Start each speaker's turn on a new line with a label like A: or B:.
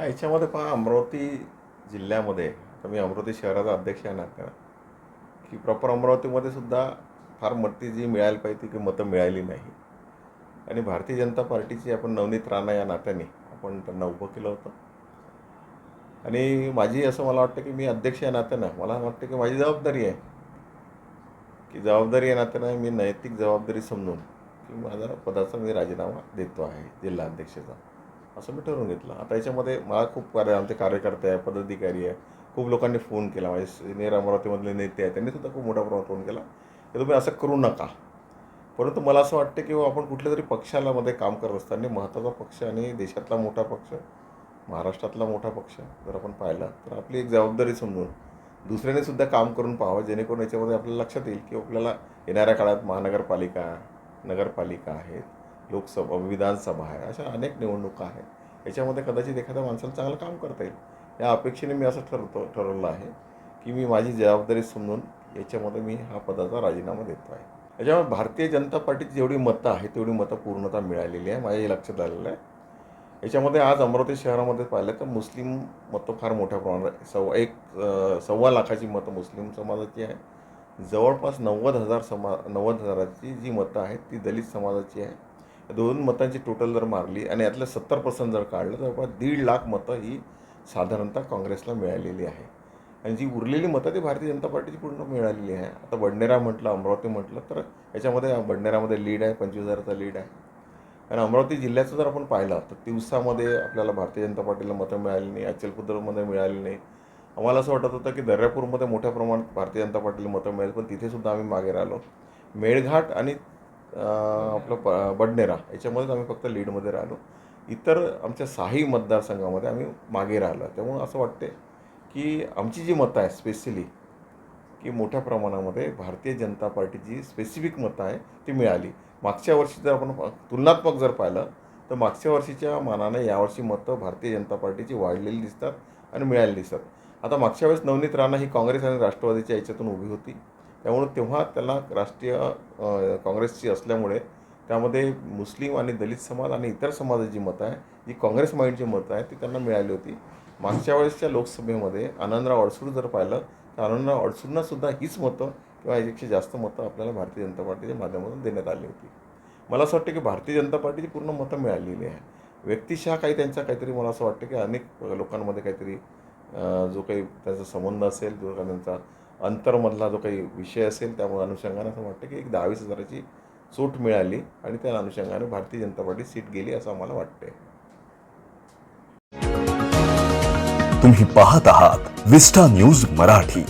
A: हा याच्यामध्ये पहा अमरावती जिल्ह्यामध्ये मी अमरावती शहराचा अध्यक्ष आहे ना का की प्रॉपर अमरावतीमध्ये सुद्धा फार मती जी मिळायला पाहिजे ती मतं मिळाली नाही. आणि भारतीय जनता पार्टीची आपण नवनीत राणा या नात्याने आपण त्यांना उभं केलं होतं. आणि माझी असं मला वाटतं की मी अध्यक्ष या नात्यानं मला वाटतं की माझी जबाबदारी आहे. की जबाबदारी या नात्यानं मी नैतिक जबाबदारी समजून की माझा पदाचा मी राजीनामा देतो आहे जिल्हा अध्यक्षाचा असं मी ठरवून घेतलं. आता याच्यामध्ये मला खूप कार्य आमचे कार्यकर्ते आहे पदाधिकारी आहे खूप लोकांनी फोन केला. माझे सिनियर अमरावतीमधले नेते आहेत. त्यांनी सुद्धा खूप मोठ्या प्रमाणात फोन केला की तुम्ही असं करू नका. परंतु मला असं वाटतं की आपण कुठल्या तरी पक्षाला मध्ये काम करत असताना महत्त्वाचा पक्ष आणि देशातला मोठा पक्ष महाराष्ट्रातला मोठा पक्ष जर आपण पाहिला तर आपली एक जबाबदारी समजून दुसऱ्याने सुद्धा काम करून पाहावं. जेणेकरून याच्यामध्ये आपल्याला लक्षात येईल की आपल्याला येणाऱ्या काळात महानगरपालिका नगरपालिका आहेत. लोकसभा विधानसभा आहे. अशा अनेक निवडणुका आहेत. याच्यामध्ये कदाचित एखाद्या माणसाला चांगलं काम करता येईल. या अपेक्षेने मी असं ठरवतो ठरवलं आहे की मी माझी जबाबदारी समजून याच्यामध्ये मी हा पदाचा राजीनामा देतो आहे. याच्यामुळे भारतीय जनता पार्टीची जेवढी मतं आहेत तेवढी मतं पूर्णतः मिळालेली आहे माझ्या हे लक्षात आलेलं आहे. याच्यामध्ये आज अमरावती शहरामध्ये पाहिलं तर मुस्लिम मतं फार मोठ्या प्रमाणात सव्वा एक सव्वा लाखाची मतं मुस्लिम समाजाची आहे जवळपास नव्वद हजार समा नव्वद हजाराची जी मतं आहेत ती दलित समाजाची आहे दोन मतांची टोटल जर मारली आणि यातलं सत्तर पर्सेंट जर काढलं तर दीड लाख मतं ही साधारणतः काँग्रेसला मिळालेली आहे. आणि जी उरलेली मतं ती भारतीय जनता पार्टीची पूर्ण मिळालेली आहे. आता बडनेरा म्हटलं अमरावती म्हटलं तर याच्यामध्ये बडनेरामध्ये लीड आहे पंचवीस हजाराचा लीड आहे. आणि अमरावती जिल्ह्याचं जर आपण पाहिलं तर दिवसामध्ये आपल्याला भारतीय जनता पार्टीला मतं मिळाली नाही अचलपूरमध्ये मिळाली नाही. आम्हाला असं वाटत होतं की दर्यापूरमध्ये मोठ्या प्रमाणात भारतीय जनता पार्टीला मतं मिळेल पण तिथेसुद्धा आम्ही मागे राहिलो. मेळघाट आणि आपलं प बडनेरा याच्यामध्येच आम्ही फक्त लीडमध्ये राहिलो. इतर आमच्या साही मतदारसंघामध्ये आम्ही मागे राहिलो. त्यामुळं असं वाटते की आमची जी मतं आहे स्पेशली की मोठ्या प्रमाणामध्ये भारतीय जनता पार्टीची स्पेसिफिक मतं आहे ती मिळाली. मागच्या वर्षी जर आपण तुलनात्मक जर पाहिलं तर मागच्या वर्षीच्या मानाने यावर्षी मतं भारतीय जनता पार्टीची वाढलेली दिसतात आणि मिळालेली दिसतात. आता मागच्या वेळेस नवनीत राणा ही काँग्रेस आणि राष्ट्रवादीच्या याच्यातून उभी होती. त्यामुळे तेव्हा त्याला राष्ट्रीय काँग्रेसची असल्यामुळे त्यामध्ये मुस्लिम आणि दलित समाज आणि इतर समाजाची मतं आहे जी काँग्रेस माइंडची मतं आहे ती त्यांना मिळाली होती. मागच्या वेळेसच्या लोकसभेमध्ये आनंदराव अडसूळ जर पाहिलं तर आनंदराव अडसूंनासुद्धा हीच मतं किंवा याच्यापेक्षा जास्त मतं आपल्याला भारतीय जनता पार्टीच्या माध्यमातून देण्यात आली होती. मला असं वाटतं की भारतीय जनता पार्टीची पूर्ण मतं मिळालेली आहे. व्यक्तिशः काही त्यांचा काहीतरी मला असं वाटतं की अनेक लोकांमध्ये काहीतरी जो काही त्यांचा संबंध असेल जो काही त्यांचा अंतरमधला जो काही विषय असेल त्यामुळे अनुषंगाने असं वाटतं की एक दहावीस हजाराची सूट मिळाली आणि त्या अनुषंगाने भारतीय जनता पार्टी सीट गेली असं आम्हाला वाटते
B: तुम्ही पाहत आहात विस्टा न्यूज मराठी.